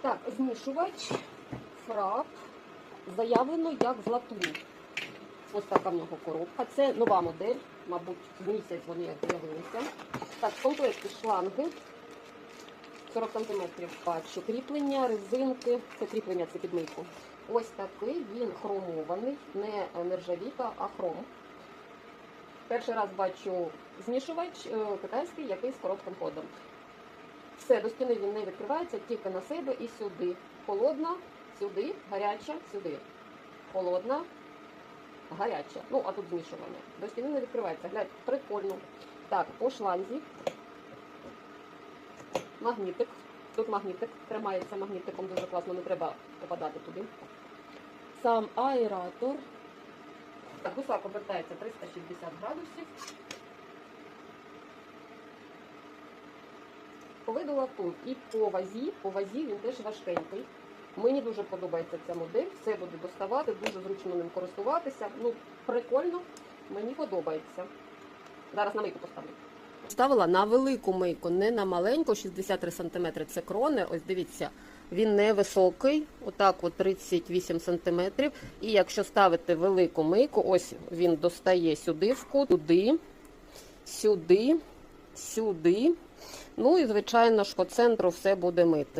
Так, змішувач, фрап, заявлено як з латуні. Ось така в нього коробка. Це нова модель, мабуть, місяць вони як з'явилися. Так, в комплекті шланги. 40 см бачу. Кріплення, резинки. Це кріплення, це підмийку. Ось такий він хромований, не нержавіка, а хром. Перший раз бачу змішувач е, китайський, який з коротким ходом. Все, до стіни він не відкривається, тільки на себе і сюди. Холодна, сюди, гаряча, сюди. Холодна, гаряча. Ну, а тут змішування. До стіни не відкривається. Глянь, прикольно. Так, по шланзі. Магнітик. Тут магнітик тримається магнітиком дуже класно, не треба попадати туди. Сам аератор. Так, гусак обертається 360 градусів. По виду латунь і по вазі, по вазі він теж важкенький. Мені дуже подобається ця модель, все буде доставати, дуже зручно ним користуватися. Ну, прикольно, мені подобається. Зараз на мийку поставлю. Ставила на велику мийку, не на маленьку, 63 см це крони. Ось дивіться, він невисокий, отак от 38 см. І якщо ставити велику мийку, ось він достає сюди в кут, туди, сюди, сюди. Ну і, звичайно ж, по центру все буде мити.